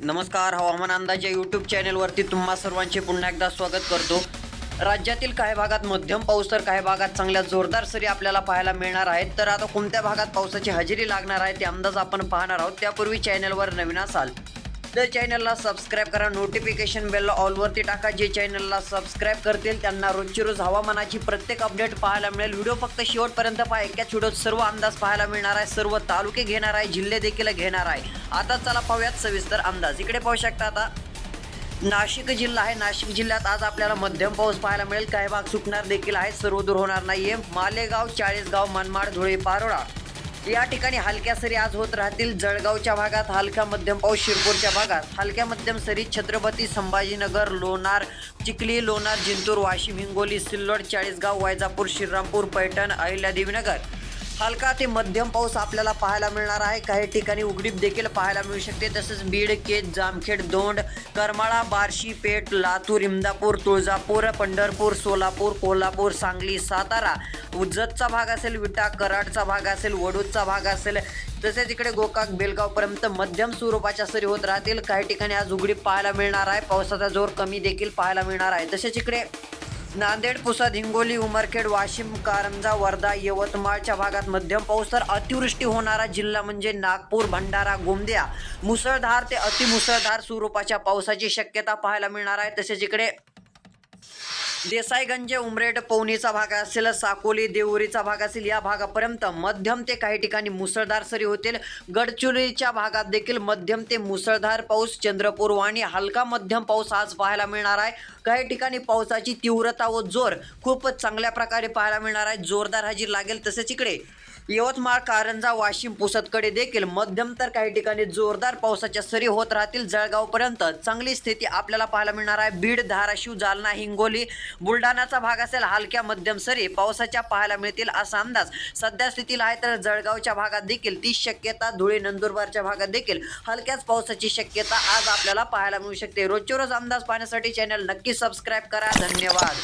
नमस्कार हवामान अंदाज या यूट्यूब चॅनलवरती तुम्हा सर्वांचे पुन्हा एकदा स्वागत करतो. राज्यातील काही भागात मध्यम पाऊस तर काही भागात चांगल्या जोरदार सरी आपल्याला पाहायला मिळणार आहेत. तर आता कोणत्या भागात पावसाची हजेरी लागणार आहे ते अंदाज आपण पाहणार आहोत. त्यापूर्वी चॅनलवर नवीन असाल तर चॅनलला सबस्क्राईब करा. नोटिफिकेशन बेलला ऑलवरती टाका. जे चॅनलला सबस्क्राईब करतील त्यांना रोजची रोज हवामानाची प्रत्येक अपडेट पाहायला मिळेल. व्हिडिओ फक्त शेवटपर्यंत पहा. एकाच व्हिडिओत सर्व अंदाज पाहायला मिळणार आहे. सर्व तालुके घेणार आहे. जिल्हे देखील घेणार आहे. आता चला पाहूयात सविस्तर अंदाज. इकडे पाहू शकता आता. नाशिक जिल्हा आहे. नाशिक जिल्ह्यात आज आपल्याला मध्यम पाऊस पाहायला मिळेल. काही भाग सुटणार देखील आहे. सर्व दूर होणार नाहीये. मालेगाव चाळीसगाव मनमाड धुळे पारोळा. या ठिकाणी हलक्या सरी आज होत राहतील. जळगावच्या भागात हलका मध्यम पाऊस शिरपूरच्या भागात. हलक्या मध्यम सरी छत्रपती संभाजीनगर लोणार चिखली लोणार जिंतूर वाशिम हिंगोली सिल्लोड चाळीसगाव वैजापूर श्रीरामपूर पैठण अहिल्यादेवीनगर हलका ते मध्यम पाऊस आपल्याला पाहायला मिळणार आहे. काही ठिकाणी उघडीप देखील पाहायला मिळू शकते. तसेच बीड केज जामखेड दोंड करमाळा बार्शी पेठ लातूर इमदापूर तुळजापूर पंढरपूर सोलापूर कोल्हापूर सांगली सातारा उज्जतचा भाग असेल विटा कराडचा भाग असेल वडूदचा भाग असेल तसेच इकडे गोकाक बेलगावपर्यंत मध्यम स्वरूपाच्या सरी होत राहतील. काही ठिकाणी आज उघडीप पाहायला मिळणार आहे. पावसाचा जोर कमी देखील पाहायला मिळणार आहे. तसेच इकडे नांदेड पुसद हिंगोली उमरखेड वाशिम कारंजा वर्धा यवतमाळच्या भागात मध्यम पाऊस तर अतिवृष्टी होणारा जिल्हा म्हणजे नागपूर भंडारा गोंदिया. मुसळधार ते अतिमुसळधार स्वरूपाच्या पावसाची शक्यता पाहायला मिळणार आहे. तसेच इकडे देसाईगंज उमरेड पवनीचा भाग असेल साकोली देवरीचा भाग असेल या भागापर्यंत मध्यम ते काही ठिकाणी मुसळधार सरी होतील. गडचिरोलीच्या भागात देखील मध्यम ते मुसळधार पाऊस चंद्रपूर वाणी हलका मध्यम पाऊस आज पाहायला मिळणार आहे. काही ठिकाणी पावसाची तीव्रता व जोर खूपच चांगल्या प्रकारे पाहायला मिळणार आहे. जोरदार हजेरी लागेल तसेच इकडे यवतमाळ कारंजा वाशिम पुसदकडे देखील मध्यम तर काही ठिकाणी जोरदार पावसाच्या सरी होत राहतील. जळगावपर्यंत चांगली स्थिती आपल्याला पाहायला मिळणार आहे. बीड धाराशिव जालना हिंगोली बुलढाणाचा भाग असेल हलक्या मध्यम सरी पावसाच्या पाहायला मिळतील असा अंदाज. सध्या स्थितीला आहे तर जळगावच्या भागात देखील ती शक्यता धुळे नंदुरबारच्या भागात देखील हलक्याच पावसाची शक्यता आज आपल्याला पाहायला मिळू शकते. रोजच्या रोज अंदाज पाहण्यासाठी चॅनल नक्की सबस्क्राईब करा. धन्यवाद.